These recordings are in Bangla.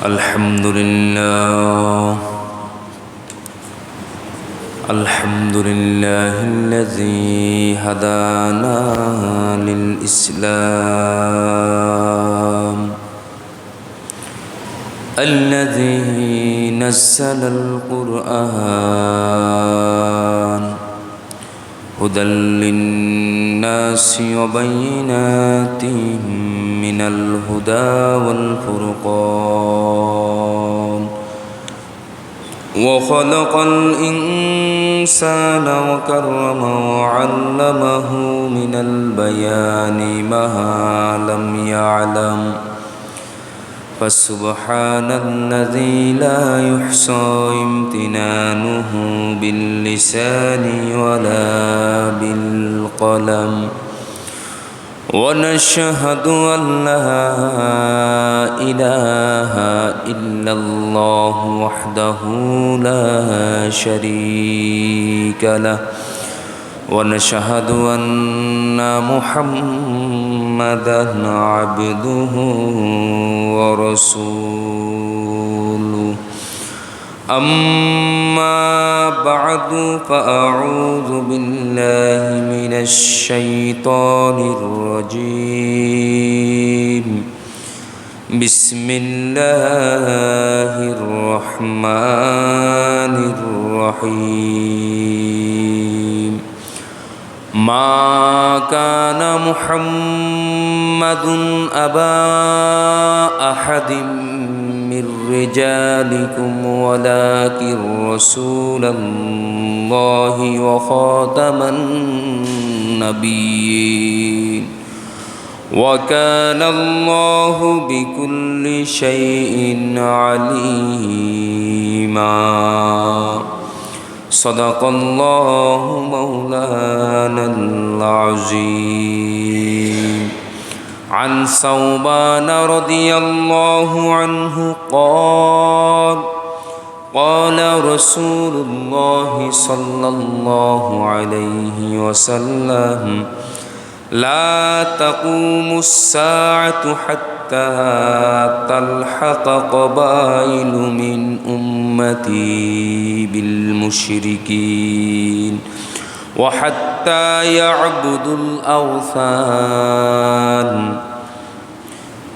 الحمد لله. الحمد لله الذي هدانا للإسلام. الذي نزل القرآن هدى للناس وبينات من الهدى والفرقان. وخلق الإنسان وكرمه وعلمه من البيان ما لم يعلم. فسبحان الذي لا يحصى امتنانه باللسان ولا بالقلم. ونشهد أن لا إله إلا الله وحده لا شريك له. ونشهد أن محمدا عبده ورسوله. أما بعد فأعوذ بالله من الشيطان الرجيم بسم الله الرحمن الرحيم ما كان محمد أبا أحد من رجالكم ولكن رسول الله وخاتم النبيين. وكان الله بكل شيء عليما. صدق الله مولانا العظيم. عن ثوبان رضي الله عنه قال قال رسول الله صلى الله عليه وسلم لا تقوم الساعة حتى تلحق قبائل من أمتي بالمشركين. وحتى يعبدوا الأوثان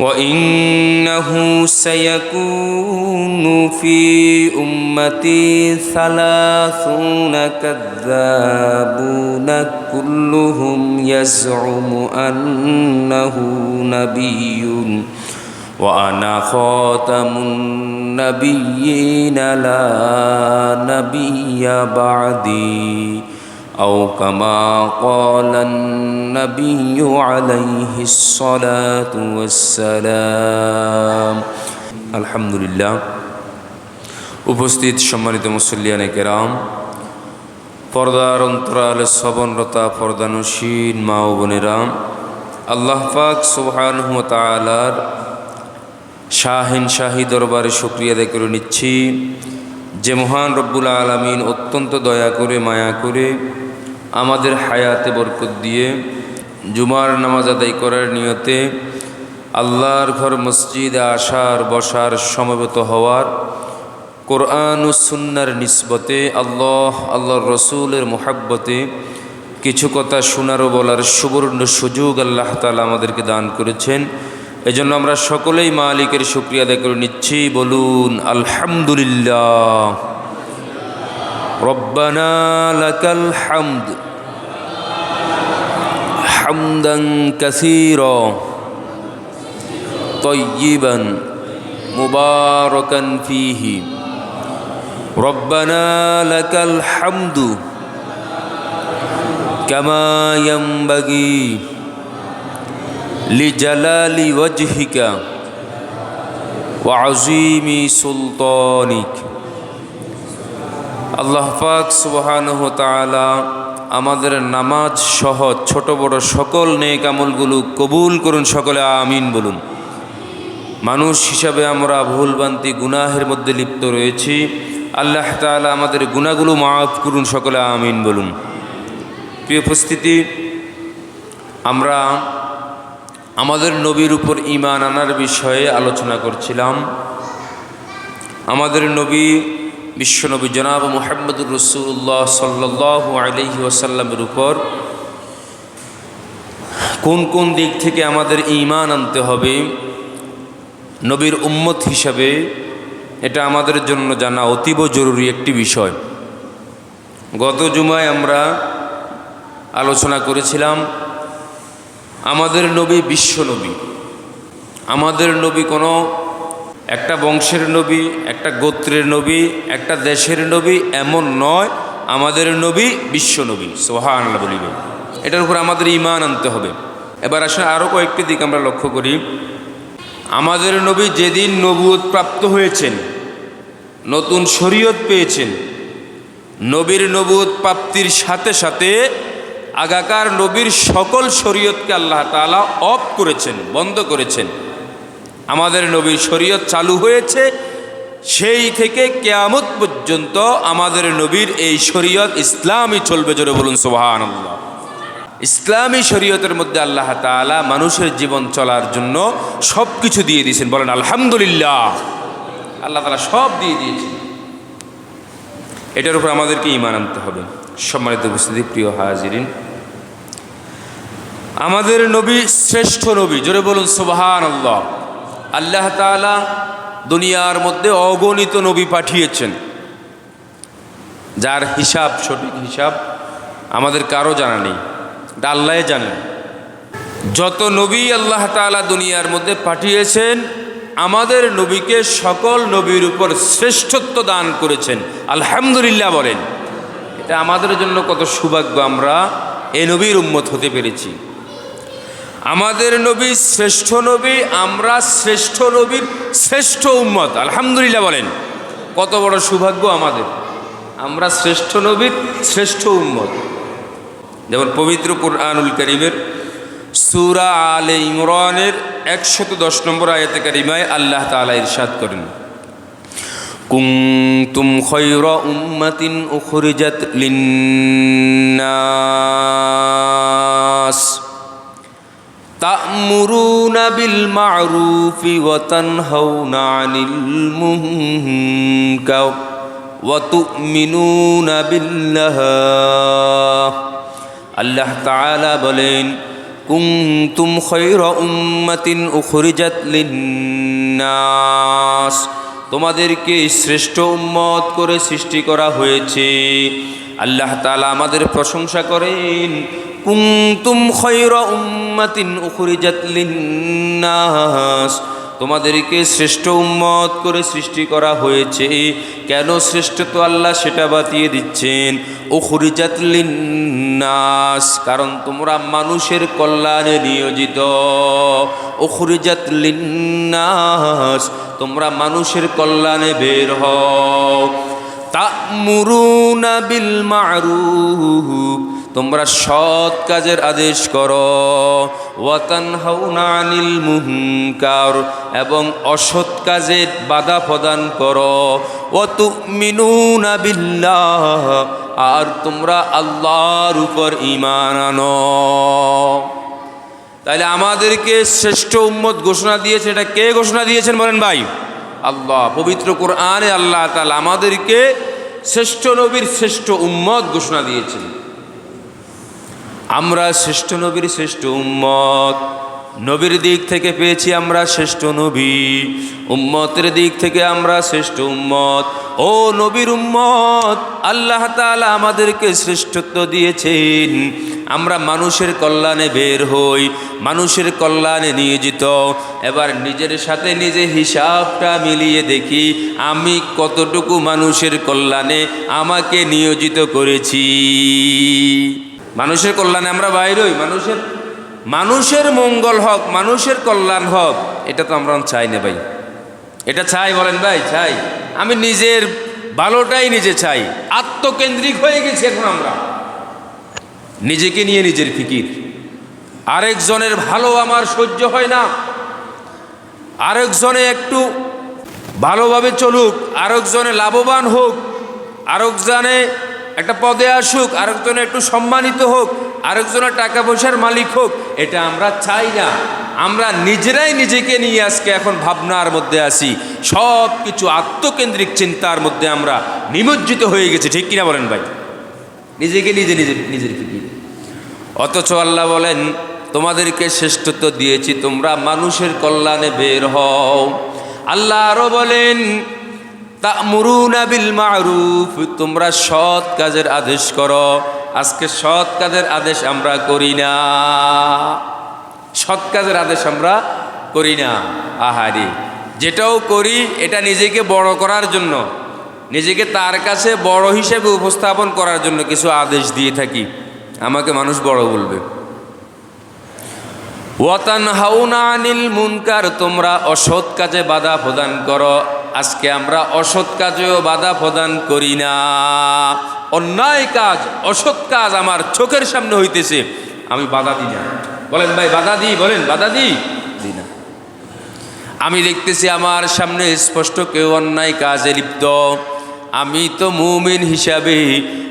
وإنه سيكون في أمتي ثلاثون كذابون كلهم يزعم أنه نبي وأنا خاتم النبيين لا نبي بعدي أو كما قال النبي عليه الصلاة والسلام الحمد لله উপস্থিত সম্মানিত মুসল্লিয়ানে কেরাম পর্দার অন্তরাল শ্রবণরতা পর্দানুসীন মা ও বোনেরা আল্লাহ পাক সুবহান তালার শাহিন শাহী দরবারে শুক্রিয়া আদায় করে নিচ্ছি যে মহান রব্বুল আলমিন অত্যন্ত দয়া করে মায়া করে আমাদের হায়াতে বরকত দিয়ে জুমার নামাজ আদায় করার নিয়তে আল্লাহর ঘর মসজিদে আসার, বসার সমবেত হওয়ার কোরআন ও সুন্নার নিসবতে আল্লাহ, আল্লাহর রসুলের মোহাব্বতে কিছু কথা শোনারও বলার সুবর্ণ সুযোগ আল্লাহ তালা আমাদেরকে দান করেছেন। এজন্য আমরা সকলেই মালিকের শুক্রিয়া আদায় করে নিচ্ছি। বলুন, আলহামদুলিল্লাহ। ربنا لك الحمد. حمدا كثيرا. طيبا مباركا فيه. ربنا لك الحمد. كما ينبغي لجلال وجهك وعظيم سلطانك. আল্লাহ পাক সুবহানাহু আমাদের নামাজ সহ ছোট বড় সকল নেক আমলগুলো কবুল করুন সকলে, আমিন বলুন। মানুষ হিসাবে আমরা ভুলবান্তি গুনাহের মধ্যে লিপ্ত রয়েছি। আল্লাহ তাআলা আমাদের গুনাহগুলো মাফ করুন সকলে, আমিন বলুন। প্রিয় উপস্থিতি, আমরা আমাদের নবীর উপর ইমান আনার বিষয়ে আলোচনা করছিলাম। আমাদের নবী বিশ্বনবী জনাব মোহাম্মদুর রসুল্লাহ সাল্লাহ আলহি ওয়াসাল্লামের উপর কোন কোন দিক থেকে আমাদের ঈমান আনতে হবে নবীর উম্মত হিসাবে এটা আমাদের জন্য জানা অতীব জরুরি একটি বিষয়। গত জুমায় আমরা আলোচনা করেছিলাম, আমাদের নবী বিশ্বনবী আমাদের নবী কোনো একটা বংশের নবী, একটা গোত্রের নবী, একটা দেশের নবী, এমন নয়, আমাদের নবী বিশ্ব নবী সোহান আল্লাহ বলিবে এটার উপর আমাদের ইমান আনতে হবে। এবার আসলে আরও কয়েকটি দিক আমরা লক্ষ্য করি। আমাদের নবী যেদিন নবুয়ত প্রাপ্ত হয়েছেন, নতুন শরীয়ত পেয়েছেন, নবীর নবুয়ত প্রাপ্তির সাথে সাথে আগাকার নবীর সকল শরীয়তকে আল্লাহ তাআলা অফ করেছেন, বন্ধ করেছেন। আমাদের নবীর শরীয়ত চালু হয়েছে, সেই থেকে কেয়ামত পর্যন্ত আমাদের নবীর এই শরীয়ত ইসলামই চলবে জোরে বলুন সোহান ইসলামী শরীয়তের মধ্যে আল্লাহ তাআলা মানুষের জীবন চলার জন্য সব কিছু দিয়ে দিয়েছেন, বলেন আলহামদুলিল্লাহ। আল্লাহ তাআলা সব দিয়ে দিয়েছেন। এটার উপর আমাদেরকে ইমান আনতে হবে। সম্মানিত উপস্থিতি, প্রিয় হাজিরিন, আমাদের নবী শ্রেষ্ঠ নবী, জোরে বলুন সুবাহান আল্লাহ আল্লাহ তাআলা দুনিয়ার মধ্যে অগণিত নবী পাঠিয়েছেন। যার হিসাব সঠিক হিসাব আমাদের কারও জানা নেই, এটা আল্লাহ জানেন যত নবী আল্লাহ তাআলা দুনিয়ার মধ্যে পাঠিয়েছেন, আমাদের নবীকে সকল নবীর উপর শ্রেষ্ঠত্ব দান করেছেন। আলহামদুলিল্লাহ বলেন। এটা আমাদের জন্য কত সৌভাগ্য আমরা এ নবীর উম্মত হতে পেরেছি। আমাদের নবী শ্রেষ্ঠ নবী, আমরা শ্রেষ্ঠ নবীর শ্রেষ্ঠ উম্মত। আলহামদুলিল্লাহ বলেন, কত বড় সৌভাগ্য আমাদের। আমরা শ্রেষ্ঠ নবীর শ্রেষ্ঠ উম্মত। যেমন পবিত্র কুরআনুল করিমের সুরা আলে ইমরানের একশত দশ নম্বর আয়াতে কারিমায় আল্লাহ তাআলা ইরশাদ করেন, কুনতুম খৈর উম্মাতিন উখরিজাত লিন্নাস। তা'মুরুনা বিল মা'রুফি ওয়া তানহাউনা 'আনিল মুনকার ওয়া আল্লাহ তাআলা বলেন, কুনতুম খৈরা তোমাদেরকে শ্রেষ্ঠ উম্মত করে সৃষ্টি করা হয়েছে। আল্লাহ তালা আমাদের প্রশংসা করেন কুনতুম খৈরা উম্মাতিন উখরিজাত লিন্নাস। তোমাদেরকে শ্রেষ্ঠ উম্মত করে সৃষ্টি করা হয়েছে। কেন শ্রেষ্ঠ তো আল্লাহ সেটা বাতিয়ে দিচ্ছেন? উখরিজাত লিন্নাস, কারণ তোমরা মানুষের কল্যাণে নিয়োজিত। উখরিজাত লিন্নাস, তোমরা মানুষের কল্যাণে বের হও। তা'মুরুনা বিল মা'রুফ তোমরা সৎ কাজের আদেশ করো। ওয়াতান হাউনানিল মুহকার এবং অসৎ কাজে বাধা প্রদান করো। অতু মিনুনা বিল্লাহ, আর তোমরা আল্লাহর উপর ইমান আনো। তাহলে আমাদেরকে শ্রেষ্ঠ উম্মত ঘোষণা দিয়েছে, এটা কে ঘোষণা দিয়েছেন বলেন ভাই? আল্লাহ, পবিত্র কোরআনে আল্লাহ তাআলা আমাদেরকে শ্রেষ্ঠ নবীর শ্রেষ্ঠ উম্মত ঘোষণা দিয়েছেন। আমরা শ্রেষ্ঠ নবীর শ্রেষ্ঠ উম্মত। নবীর দিক থেকে পেয়েছি আমরা শ্রেষ্ঠ নবী। উম্মতের দিক থেকে আমরা শ্রেষ্ঠ উম্মত। ও নবীর উম্মত, আল্লাহ তাআলা আমাদেরকে শ্রেষ্ঠত্ব দিয়েছেন। আমরা মানুষের কল্যাণে বের হই, মানুষের কল্যাণে নিয়োজিত। এবার নিজের সাথে নিজে হিসাবটা মিলিয়ে দেখি, আমি কতটুকু মানুষের কল্যাণে আমাকে নিয়োজিত করেছি। মানুষের কল্যাণে আমরা বাইর হই, মানুষের মানুষের মঙ্গল হক, মানুষের কল্যাণ হক, এটা তো আমরা চাই না ভাই। এটা চাই বলেন ভাই, চাই। আমি নিজের ভালোটাই নিজে চাই। আত্মকেন্দ্রিক হয়ে গেছি এখন আমরা। নিজেকে নিয়ে নিজের ফিকির। আরেকজনের ভালো আমার সহ্য হয় না। আরেকজনে একটু ভালোভাবে চলুক, আরেকজনে লাভবান হোক, আরেকজনে একটা পদে আসুক, আরেকজনে একটু সম্মানিত হোক, আরেকজনের টাকা পয়সার মালিক হোক, এটা আমরা চাই না। আমরা নিজেরাই নিজেকে নিয়ে আজকে এখন ভাবনার মধ্যে আসি সব কিছু আত্মকেন্দ্রিক চিন্তার মধ্যে আমরা নিমজ্জিত হয়ে গেছি, ঠিক কিনা বলেন ভাই? নিজেকে নিজে নিজে, নিজের ফিকির অথচ আল্লাহ বলেন, তোমাদেরকে শ্রেষ্ঠত্ব দিয়েছি, তোমরা মানুষের কল্যাণে বের হও। আল্লাহ আরও বলেন তা'মুরুনা বিল মারুফ, তোমরা সৎ কাজের আদেশ করো। আজকে সৎ কাজের আদেশ আমরা করি না। সৎ কাজের আদেশ আমরা করি না। আহারি, যেটাও করি, এটা নিজেকে বড় করার জন্য, নিজেকে তার কাছে বড় হিসেবে উপস্থাপন করার জন্য কিছু আদেশ দিয়ে থাকি। আমাকে মানুষ বড় বলবে। ওয়াতান হাউনা আনিল মুনকার, তোমরা অসৎ কাজে বাধা প্রদান করো। আজকে আমরা অসৎ কাজেও বাধা প্রদান করি না। অন্যায় কাজ, অসৎ কাজ আমার চোখের সামনে হইতেছে। আমি বাধা দিই না। বলেন ভাই, বাধা দিই, বলেন, বাধা দিই? দিই না। আমি দেখতেছি আমার সামনে স্পষ্ট কেউ অন্যায় কাজে লিপ্ত। আমি তো মুমিন হিসাবে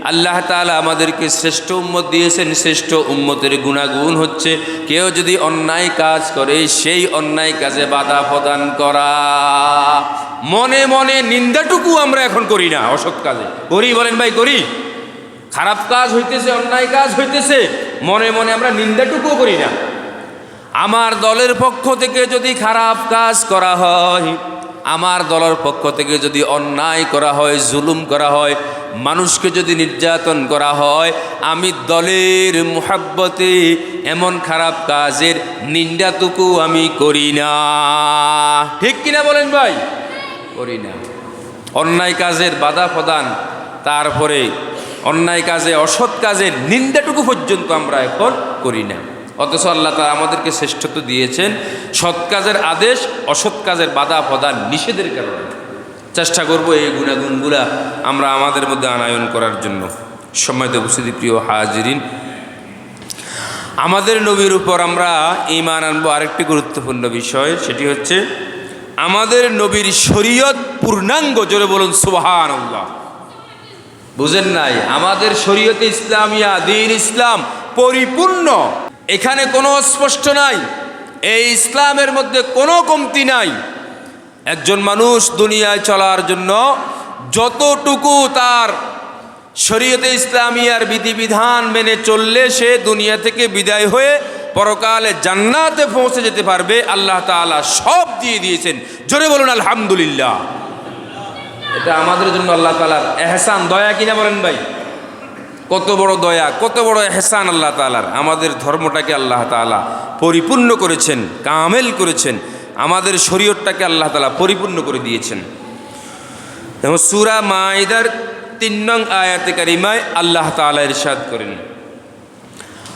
আল্লাহ তালা আমাদেরকে শ্রেষ্ঠ উম্মত দিয়েছেন, শ্রেষ্ঠ উম্মতের গুণাগুণ হচ্ছে কেউ যদি অন্যায় কাজ করে, সেই অন্যায় কাজে বাধা প্রদান করা। মনে মনে নিন্দাটুকু আমরা এখন করি না অসৎ কাজে। করি বলেন ভাই, করি। খারাপ কাজ হইতেছে, অন্যায় কাজ হইতেছে, মনে মনে আমরা নিন্দাটুকুও করি না। আমার দলের পক্ষ থেকে যদি খারাপ কাজ করা হয় আমার দলের পক্ষ থেকে যদি অন্যায় করা হয়, জুলুম করা হয়, মানুষকে যদি নির্যাতন করা হয়, আমি দলের মোহাব্বতে এমন খারাপ কাজের নিন্দাটুকু আমি করি না। ঠিক কিনা বলেন ভাই? করি না। অন্যায় কাজের বাধা প্রদান, তারপরে অন্যায় কাজে অসৎ কাজের নিন্দাটুকু পর্যন্ত আমরা এখন করি না। অথচ আল্লাহ তারা আমাদেরকে শ্রেষ্ঠত্ব দিয়েছেন। সৎ কাজের আদেশ, অসৎ কাজের বাধা প্রদান নিষেধের কারণে। চেষ্টা করব এই গুণাগুণগুলা আমরা আমাদের মধ্যে আনায়ন করার জন্য। সময়তে উপস্থিতি, প্রিয় হাজিরিন, আমাদের নবীর উপর আমরা ইমান আনব আরেকটি গুরুত্বপূর্ণ বিষয়, সেটি হচ্ছে আমাদের নবীর শরীয়ত পূর্ণাঙ্গ, জোরে বলুন সুবাহান বুঝেন নাই? আমাদের শরীয়তে ইসলামিয়া, দিন ইসলাম পরিপূর্ণ। এখানে কোনো স্পষ্ট নাই, এই ইসলামের মধ্যে কোনো কমতি নাই। একজন মানুষ দুনিয়ায় চলার জন্য যতটুকু তার শরীয়তে ইসলামিয়ার বিধিবিধান মেনে চললে সে দুনিয়া থেকে বিদায় হয়ে পরকালে জান্নাতে পৌঁছে যেতে পারবে, আল্লাহ তাআলা সব দিয়ে দিয়েছেন। জোরে বলুন, আলহামদুলিল্লাহ। এটা আমাদের জন্য আল্লাহ তালার এহসান। দয়া কিনা বলেন ভাই। কত বড় দয়া, কত বড় এহসান আল্লাহ তালার আমাদের ধর্মটাকে আল্লাহ তালা পরিপূর্ণ করেছেন, কামেল করেছেন। আমাদের শরীরটাকে আল্লাহ তালা পরিপূর্ণ করে দিয়েছেন। এবং সুরা মায়েদার তিন নং আয়াতে কারিমায় আল্লাহ তালা ইরশাদ করেন।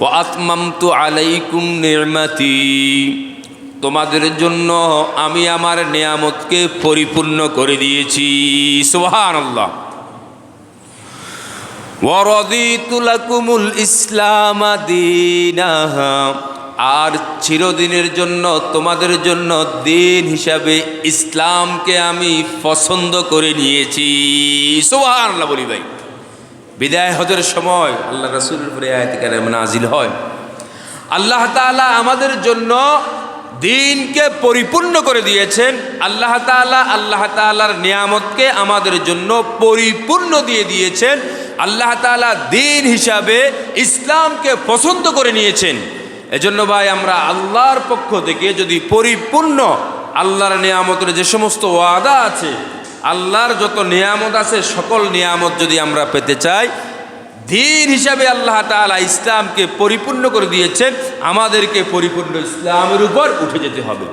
ও আলাইকুম নির্মাতি। তোমাদের জন্য আমি আমার নিয়ামতকে পরিপূর্ণ করে দিয়েছি। সুহান আল্লাহ ওয়ারদিতুলাকুমুল ইসলাম আর চিরদিনের জন্য তোমাদের জন্য দিন হিসাবে ইসলামকে আমি পছন্দ করে নিয়েছি। সুবহান আল্লাহ বলি ভাই। বিদায় হজের সময় আল্লাহ রসুলের উপরে আয়াতিকার নাজিল হয়। আল্লাহ তাআলা আমাদের জন্য দিনকে পরিপূর্ণ করে দিয়েছেন। আল্লাহ তাআলা আল্লাহ তাআলার নিয়ামতকে আমাদের জন্য পরিপূর্ণ দিয়ে দিয়েছেন। আল্লাহ তাআলা দিন হিসাবে ইসলামকে পছন্দ করে নিয়েছেন। এজন্য ভাই, আমরা আল্লাহর পক্ষ থেকে যদি পরিপূর্ণ আল্লাহর নিয়ামতের যে সমস্ত ওয়াদা আছে আল্লাহর যত নিয়ামত আছে, সকল নিয়ামত যদি আমরা পেতে চাই, দিন হিসাবে আল্লাহ তাআলা ইসলামকে পরিপূর্ণ করে দিয়েছেন, আমাদেরকে পরিপূর্ণ ইসলামের উপর উঠে যেতে হবে।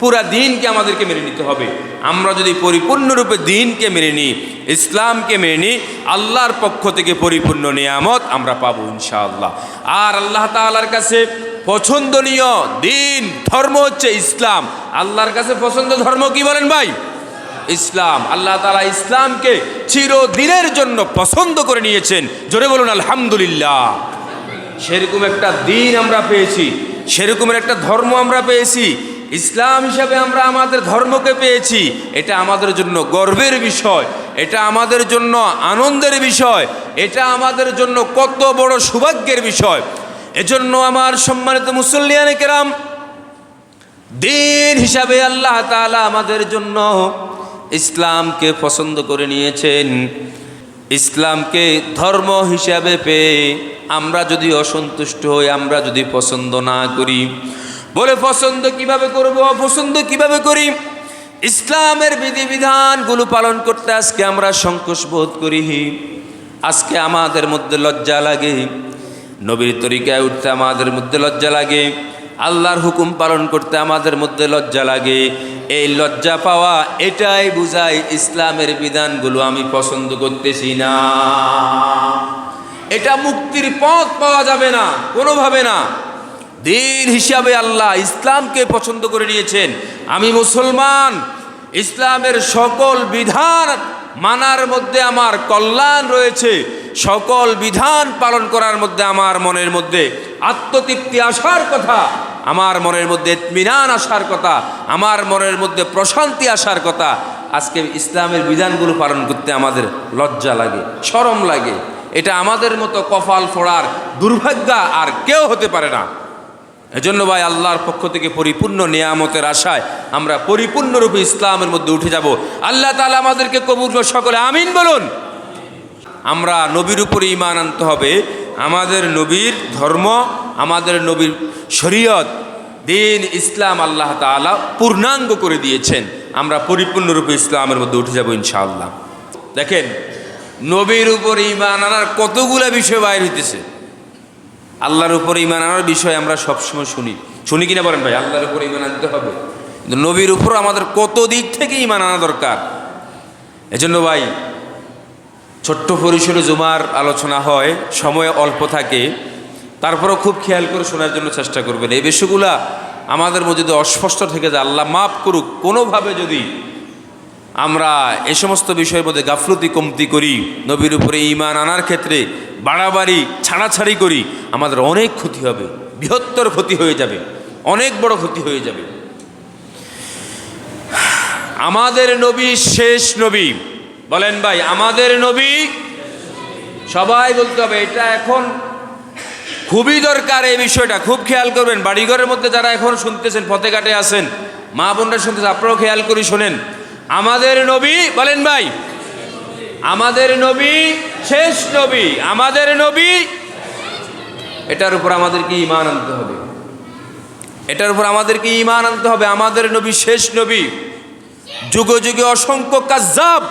পুরা দিনকে আমাদেরকে মেনে নিতে হবে। আমরা যদি পরিপূর্ণরূপে দিনকে মেনে নিই, ইসলামকে মেনে নিই, আল্লাহর পক্ষ থেকে পরিপূর্ণ নিয়ামত আমরা পাবো ইনশাআল্লাহ। আর আল্লাহ তাআলার কাছে পছন্দনীয় দিন, ধর্ম হচ্ছে ইসলাম। আল্লাহর কাছে পছন্দ ধর্ম কি বলেন ভাই? ইসলাম। আল্লাহ তালা ইসলামকে চিরদিনের জন্য পছন্দ করে নিয়েছেন। জোরে বলুন, আলহামদুলিল্লাহ। সেরকম একটা দিন আমরা পেয়েছি, সেরকমের একটা ধর্ম আমরা পেয়েছি, ইসলাম হিসাবে আমরা আমাদের ধর্মকে পেয়েছি। এটা আমাদের জন্য গর্বের বিষয়, এটা আমাদের জন্য আনন্দের বিষয়, এটা আমাদের জন্য কত বড় সৌভাগ্যের বিষয়। এজন্য আমার সম্মানিত মুসল্লিয়ানে কেরাম, দিন হিসাবে আল্লাহ তাআলা আমাদের জন্য ইসলামকে পছন্দ করে নিয়েছেন। ইসলামকে ধর্ম হিসাবে পেয়ে আমরা যদি অসন্তুষ্ট হই, আমরা যদি পছন্দ না করি। বলে, পছন্দ কীভাবে করব? অপছন্দ কীভাবে করি? ইসলামের বিধিবিধানগুলো পালন করতে আজকে আমরা সংকোচ বোধ করি। আজকে আমাদের মধ্যে লজ্জা লাগে। নবীর তরিকায় উঠতে আমাদের মধ্যে লজ্জা লাগে। আল্লাহর হুকুম পালন করতে আমাদের মধ্যে লজ্জা লাগে। এই লজ্জা পাওয়া এটাই বুঝায় ইসলামের বিধানগুলো আমি পছন্দ করতেছি না। এটা মুক্তির পথ পাওয়া যাবে না, কোনোভাবে না। দিন হিসাবে আল্লাহ ইসলামকে পছন্দ করে নিয়েছেন। আমি মুসলমান, ইসলামের সকল বিধান মানার মধ্যে আমার কল্যাণ রয়েছে। সকল বিধান পালন করার মধ্যে আমার মনের মধ্যে আত্মতৃপ্তি আসার কথা, আমার মনের মধ্যে মিনান আসার কথা, আমার মনের মধ্যে প্রশান্তি আসার কথা, আজকে ইসলামের বিধানগুলো পালন করতে আমাদের লজ্জা লাগে, শরম লাগে। এটা আমাদের মতো কপাল ফোড়ার দুর্ভাগ্য আর কেউ হতে পারে না। এজন্য ভাই, আল্লাহর পক্ষ থেকে পরিপূর্ণ নিয়ামতের আশায় আমরা পরিপূর্ণরূপে ইসলামের মধ্যে উঠে যাব। আল্লাহ তালা আমাদেরকে কবুল সকলে আমিন বলুন। আমরা নবীর উপরে ইমান আনতে হবে। আমাদের নবীর ধর্ম, আমাদের নবীর শরীয়ত, দিন, ইসলাম আল্লাহ তাআলা পূর্ণাঙ্গ করে দিয়েছেন। আমরা পরিপূর্ণরূপে ইসলামের মধ্যে উঠে যাব ইনশাআল্লাহ। দেখেন, নবীর উপর ইমান আনার কতগুলা বিষয় বাইর হইতেছে। আল্লাহর উপর ইমান আনার বিষয় আমরা সবসময় শুনি। শুনি কিনা বলেন ভাই? আল্লাহর উপর ইমান আনতে হবে। নবীর উপর আমাদের কত দিক থেকে ইমান আনা দরকার? এজন্য ভাই ছোট্ট পরিসরে জুমার আলোচনা হয়, সময় অল্প থাকে। তারপরেও খুব খেয়াল করে শোনার জন্য চেষ্টা করবেন। এই বিষয়গুলা আমাদের মধ্যে যদি অস্পষ্ট থেকে যায়, আল্লাহ মাফ করুক, কোনোভাবে যদি আমরা এ সমস্ত বিষয়ের মধ্যে গাফলতি, কমতি করি, নবীর উপরে ইমান আনার ক্ষেত্রে বাড়াবাড়ি, ছাড়াছাড়ি করি, আমাদের অনেক ক্ষতি হবে, বৃহত্তর ক্ষতি হয়ে যাবে, অনেক বড় ক্ষতি হয়ে যাবে। আমাদের নবী শেষ নবী। বলেন ভাই, আমাদের নবী সবাই বলতে হবে, এটা এখন খুবই দরকার এই বিষয়টা। খুব খেয়াল করবেন, বাড়িঘরের মধ্যে যারা এখন শুনতেছেন ফতেঘাটে আছেন, মা বোনরা শুনতেছেন, আপনারাও খেয়াল করি শোনেন। আমাদের নবী, বলেন ভাই, আমাদের নবী শেষ নবী, আমাদের নবী, এটার উপর আমাদেরকে ইমান আনতে হবে। এটার উপর আমাদেরকে ইমান আনতে হবে, আমাদের নবী শেষ নবী। যুগে যুগে অসংখ্য কাজাব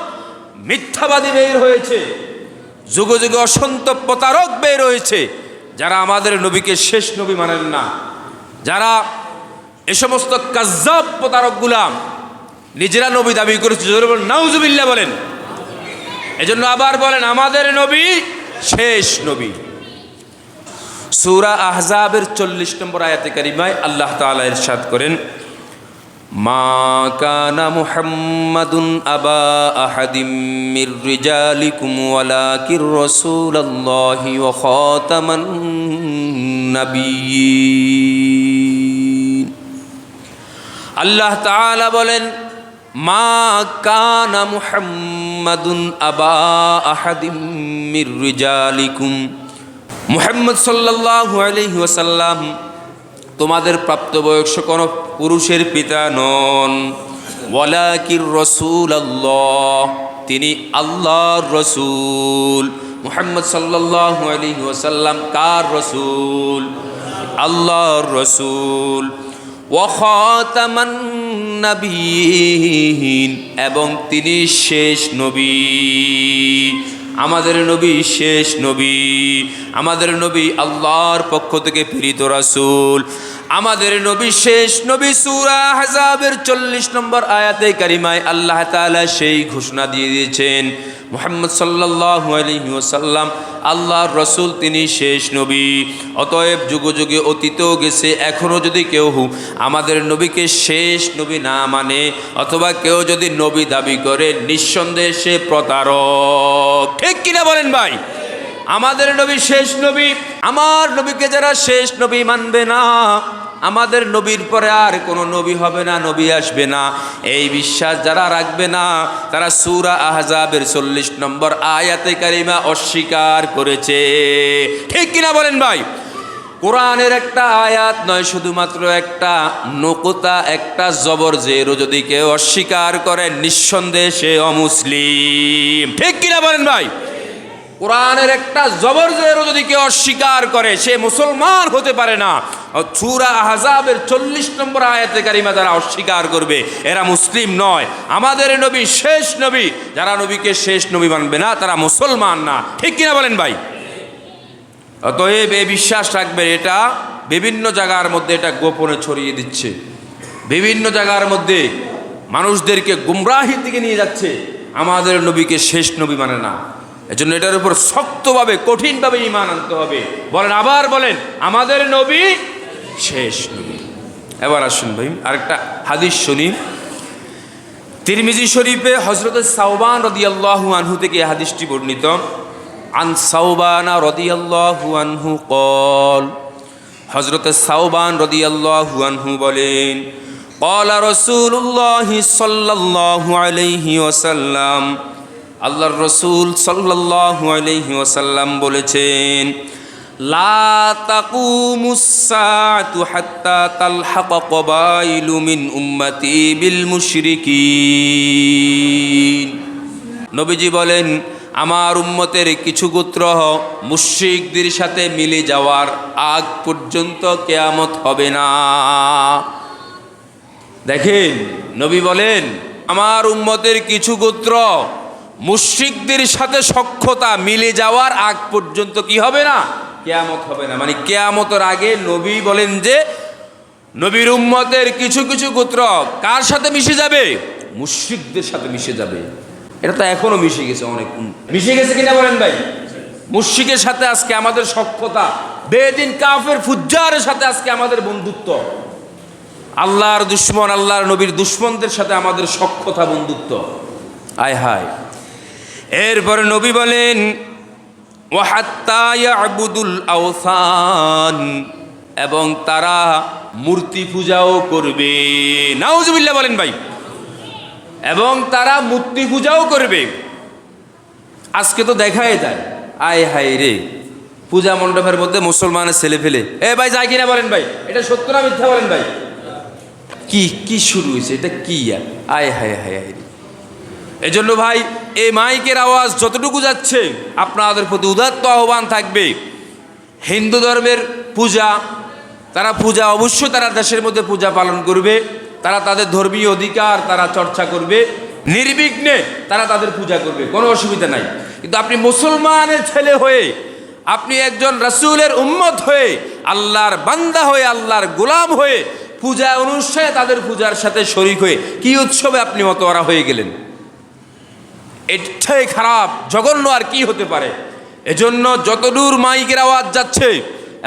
মিথ্যাবাদী বের হয়েছে। যুগে যুগে অসন্ত প্রতারক বের হয়েছে। যারা আমাদের নবীকে শেষ নবী মানেন না। যারা এ সমস্ত কাজাব প্রতারক গুলাম নিজেরা নবী দাবি করেছে নাউজুবিল্লা বলেন। এজন্য আবার বলেন, আমাদের নবী শেষ নবী। সুরা আহজাবের চল্লিশ নম্বর আয়াতে কারিমায় আল্লাহ তাআলা ইরশাদ করেন মা মুহাম্মাদুন আবা আহাদিম রিজালিকুম ওয়ালাকির রাসূলুল্লাহি ওয়া খাতামান নাবিয়্যিন আল্লাহ তাআলা বলেন, মা কানা মুহাম্মাদুন আবা আহাদিম মির রিজালিকুম। মুহাম্মদ সাল্লাল্লাহু আলাইহি ওয়াসাল্লাম তোমাদের প্রাপ্তবয়স্ক কোনো পুরুষের পিতা নন। ওয়ালাকির রসুল আল্লাহ তিনি আল্লাহর রসুল। মুহাম্মদ সাল্লাল্লাহু আলাইহি ওয়াসাল্লাম কার রসুল? আল্লাহর রসুল। এবং তিনি শেষ নবী। আমাদের নবী শেষ নবী। আমাদের নবী আল্লাহর পক্ষ থেকে প্রেরিত রাসূল। আমাদের নবী শেষ নবী সুরা হাজাবের চল্লিশ নম্বর আয়াতে কারিমায় আল্লাহ তাআলা সেই ঘোষণা দিয়ে দিয়েছেন, মোহাম্মদ সাল্লাল্লাহু আলাইহি ওয়াসাল্লাম, আল্লাহর রসুল তিনি শেষ নবী। অতএব যুগে যুগে অতীতেও গেছে, এখনও যদি কেউ আমাদের নবীকে শেষ নবী না মানে অথবা কেউ যদি নবী দাবি করে, নিঃসন্দেহে সে প্রতারক। ঠিক কিনা বলেন ভাই? আমাদের নবী শেষ নবী, আমার নবীকে যারা শেষ নবী মানবে না, আমাদের নবীর পরে আর কোনো নবী হবে না, নবী আসবে না। এই বিশ্বাস যারা রাখবে না, তারা সুরা আহজাবের চল্লিশ নম্বর আয়াতে কারিমা অস্বীকার করেছে। ঠিক কিনা বলেন ভাই? কোরআনের একটা আয়াত নয়, শুধুমাত্র একটা নকতা, একটা জবর জেরও যদি কেউ অস্বীকার করে, নিঃসন্দেহে সে অমুসলিম। ঠিক কিনা বলেন ভাই? কোরআনের একটা জবরজেরও যদি কেউ অস্বীকার করে, সে মুসলমান হতে পারে না। চুরা আহজাবের চল্লিশ নম্বর আয়াতে কারিমা যারা অস্বীকার করবে, এরা মুসলিম নয়। আমাদের নবী শেষ নবী। যারা নবীকে শেষ নবী মানবে না, তারা মুসলমান না। ঠিক কিনা বলেন ভাই? অতএব এ বিশ্বাস রাখবে, এটা বিভিন্ন জায়গার মধ্যে এটা গোপনে ছড়িয়ে দিচ্ছে। বিভিন্ন জায়গার মধ্যে মানুষদেরকে গুমরাহির দিকে নিয়ে যাচ্ছে। আমাদের নবীকে শেষ নবী মানে না। এজন্য এটার উপর শক্তভাবে, কঠিনভাবে ইমান আনতে হবে। বলেন, আবার বলেন, আমাদের নবী শেষ নবী। এবার আসুন ভাই, আরেকটা হাদিস শুনি। তিরমিজি শরীফে হজরত সাউবান রদিয়াল্লাহু আনহু থেকে হাদিসটি বর্ণিত। আন সাউবানা রদিয়াল্লাহু আনহু কল হজরত সাউবান রদিয়াল্লাহু আনহু বলেন কলা রসুল্লাহ সাল্লাল্লাহু আলাইহি ওয়াসাল্লাম আল্লাহর রসুল সাল্লাল্লাহু আলাইহি ওয়াসাল্লাম বলেছেন নবীজি বলেন, আমার উম্মতের কিছু গোত্র মুশরিকদের সাথে মিলে যাওয়ার আগ পর্যন্ত কেয়ামত হবে না। দেখেন, নবী বলেন, আমার উম্মতের কিছু গোত্র মুশ্রিকদের সাথে সক্ষতা মিলে যাওয়ার আগ পর্যন্ত কি হবে না? কেয়ামত হবে না। মানে কেয়ামতের আগে নবী বলেন যে, নবীর উম্মতের কিছু কিছু গোত্র কার সাথে মিশে যাবে? মুশ্রিকদের সাথে মিশে যাবে। এটা তো এখনও মিশে গেছে অনেক মিশে গেছে কিনা বলেন ভাই? মুশ্রিকের সাথে আজকে আমাদের সক্ষতা বেদিন কাফের ফুজ্জারের সাথে আজকে আমাদের বন্ধুত্ব। আল্লাহর দুশ্মন, আল্লাহর নবীর দুশ্মনদের সাথে আমাদের সক্ষতা বন্ধুত্ব। আয় হায়। এরপরে নবী বলেন ওয়াহাত্তায়াবুদুল আওসান এবং তারা মূর্তি পূজাও করবে। নাউজুবিল্লাহ বলেন ভাই। এবং তারা মূর্তি পূজাও করবে। আজকে তো দেখাই যায়। আয় হায় রে। পূজা মণ্ডপের মধ্যে মুসলমানের ছেলে ফেলে এ ভাই, যায় কিনা বলেন ভাই। এটা সত্য না মিথ্যা বলেন ভাই? কি কি শুরু হয়েছে? এটা কি আয় হায় হায় হায় রে। এজন্য ভাই এই মাইকের আওয়াজ যতটুকু যাচ্ছে আপনাদের প্রতি উদাত্ত আহ্বান থাকবে। হিন্দু ধর্মের পূজা, তারা পূজা অবশ্যই তারা দেশের মধ্যে পূজা পালন করবে, তারা তাদের ধর্মীয় অধিকার তারা চর্চা করবে, নির্বিঘ্নে তারা তাদের পূজা করবে, কোনো অসুবিধা নাই। কিন্তু আপনি মুসলমানের ছেলে হয়ে, আপনি একজন রাসূলের উম্মত হয়ে, আল্লাহর বান্দা হয়ে, আল্লাহর গোলাম হয়ে, পূজা অনুষ্ঠানে তাদের পূজার সাথে শরিক হয়ে, কি উৎসবে আপনি মতোয়ারা হয়ে গেলেন? এটাই খারাপ, জঘন্য আর কি হতে পারে? এজন্য যতদূর মাইকের আওয়াজ যাচ্ছে,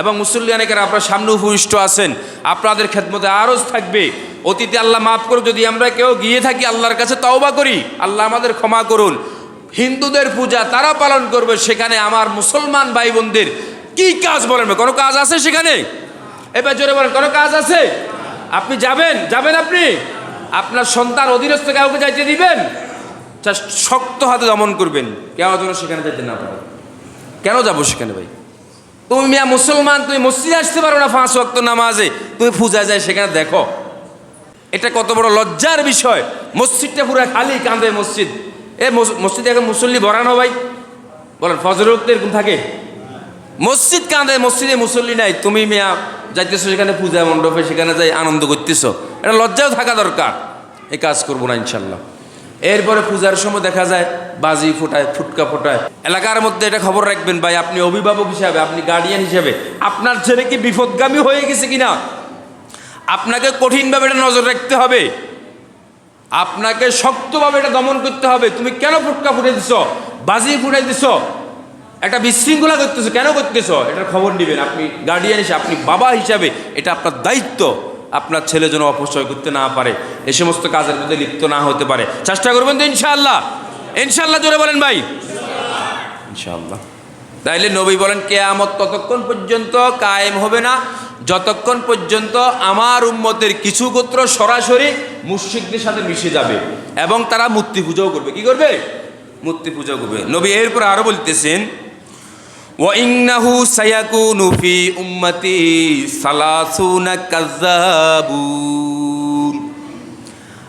এবং মুসল্লিয়ানেকেরা আপনার সামনে উপবিষ্ট আছেন, আপনাদের খেদমতে আরজ থাকবে। অতীতে আল্লাহ মাফ করে যদি আমরা কেউ গিয়ে থাকি আল্লাহর কাছে তওবা করি, আল্লাহ আমাদের ক্ষমা করুন। হিন্দুদের পূজা তারা পালন করবে, সেখানে আমার মুসলমান ভাই বোনদের কি কাজ বলেন কোনো কাজ আছে সেখানে? এবার জোরে বলেন, কোনো কাজ আছে? আপনি যাবেন? যাবেন আপনি? আপনার সন্তান অধীনস্থ কাউকে যাইতে দিবেন? জাস্ট শক্ত হাতে দমন করবেন। কেউ যেন সেখানে যেতে না পারে। কেন যাব সেখানে ভাই? তুমি মিয়া মুসলমান, তুমি মসজিদে আসতে পারো না ফাঁস ওয়াক্ত নামাজে। তুমি পূজা যায় সেখানে দেখো। এটা কত বড় লজ্জার বিষয়। মসজিদটা পুরো খালি কাঁদে মসজিদ। এ মস- মসজিদে এখন মুসল্লি ভরানো ভাই। বলেন ফজর এরকম থাকে? মসজিদ কাঁদে মসজিদে মুসল্লি নাই। তুমি মিয়া যাইতেছো সেখানে পূজা মণ্ডপে, সেখানে যাই আনন্দ করতেছো। এটা লজ্জাও থাকা দরকার। এই কাজ করব না ইনশাল্লাহ। এরপরে পূজার সময় দেখা যায় বাজি ফোটায়, ফুটকা ফোটায়। এলাকার মধ্যে এটা খবর রাখবেন ভাই, আপনি অভিভাবক হিসাবে, আপনি গার্ডিয়ান হিসাবে, আপনার ছেলে কি বিপদগামী হয়ে গেছে কিনা? আপনাকে কঠিনভাবে এটা নজর রাখতে হবে। আপনাকে শক্তভাবে এটা দমন করতে হবে। তুমি কেন ফুটকা ফুটে দিছ? বাজি ফুটে দিছ? একটা বিশৃঙ্খলা করতেছো, কেন করতেছো? এটার খবর নেবেন। আপনি গার্ডিয়ান হিসেবে, আপনি বাবা হিসাবে, এটা আপনার দায়িত্ব। আপনার ছেলে যেন অপচয় করতে না পারে। এই সমস্ত কাজের মধ্যে লিপ্ত না হতে পারে। চেষ্টা করবেন তো ইনশাআল্লাহ। ইনশাআল্লাহ জোরে বলেন ভাই। ইনশাআল্লাহ। তাইলে নবী বলেন, কেয়ামত ততক্ষণ পর্যন্ত কায়েম হবে না। যতক্ষণ পর্যন্ত আমার উম্মতের কিছু গোত্র সরাসরি মুশরিকদের সাথে মিশে যাবে এবং তারা মূর্তি পূজাও করবে। কি করবে? মূর্তি পূজা করবে। নবী এরপর আরও বলতেছেন ওয়াইন্নাহু সায়াকুনু ফি উম্মতি সালাসুনা কাযাবুন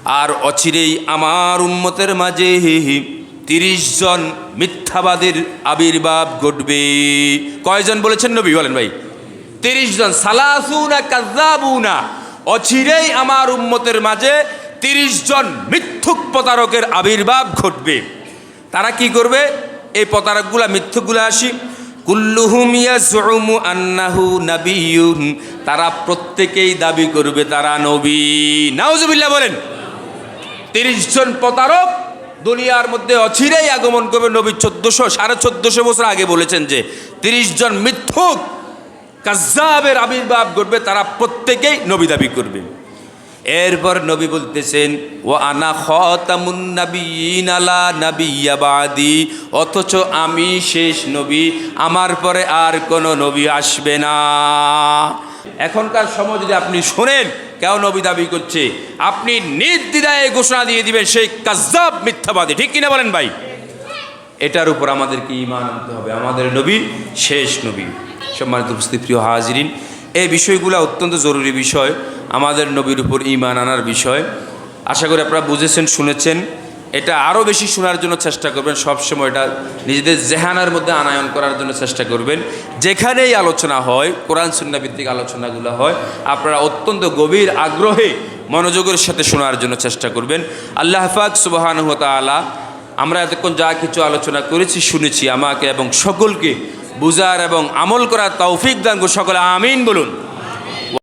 আর অচিরেই আমার উম্মতের মাঝে তিরিশ জন মিথ্যাবাদের আবির্ভাব ঘটবে। কয়জন বলেছেন নবী বলেন ভাই? তিরিশ জন। সালাসুনা কাজাবুনা অচিরেই আমার উম্মতের মাঝে তিরিশ জন মিথ্যুক প্রতারকের আবির্ভাব ঘটবে। তারা কি করবে? এই প্রতারকগুলা, মিথ্যুকগুলা আসি আন্নাহু তারা প্রত্যেকেই দাবি করবে তারা নবী। নাউজুবিল্লাহ বলেন, তিরিশ জন প্রতারক দুনিয়ার মধ্যে অচিরেই আগমন করবে নবী চোদ্দশো, সাড়ে চোদ্দশো বছর আগে বলেছেন যে তিরিশ জন মিথ্যুক, কাজ্জাবের আবির্ভাব ঘটবে, তারা প্রত্যেকেই নবী দাবি করবে। এরপর নবী বলতেছেন ও আনা খতামুন নবীন আলা অথচ আমি শেষ নবী, আমার পরে আর কোনো নবী আসবে না। এখনকার সময় যদি আপনি শোনেন কেউ নবী দাবি করছে, আপনি নির্দ্বিধায় ঘোষণা দিয়ে দিবেন সেই কাজ্জাব মিথ্যাবাদী। ঠিক কিনা বলেন ভাই? এটার উপর আমাদেরকে ইমান আনতে হবে। আমাদের নবী শেষ নবী। সম্মানিত উপস্থিত প্রিয় হাজিরিন এই বিষয়গুলো অত্যন্ত জরুরি বিষয়, আমাদের নবীর উপর ইমান আনার বিষয়। আশা করি আপনারা বুঝেছেন, শুনেছেন। এটা আরও বেশি শোনার জন্য চেষ্টা করবেন, সবসময় এটা নিজেদের জেহানার মধ্যে আনায়ন করার জন্য চেষ্টা করবেন। যেখানেই আলোচনা হয়, কোরআন সুন্না ভিত্তিক আলোচনাগুলো হয়, আপনারা অত্যন্ত গভীর আগ্রহে মনোযোগের সাথে শোনার জন্য চেষ্টা করবেন। আল্লাহ হাফাক সুবাহানুহত আলা আমরা এতক্ষণ যা কিছু আলোচনা করেছি, শুনেছি আমাকে এবং সকলকে বুজার এবং আমল করার তৌফিক দান সকলে আমিন বলুন।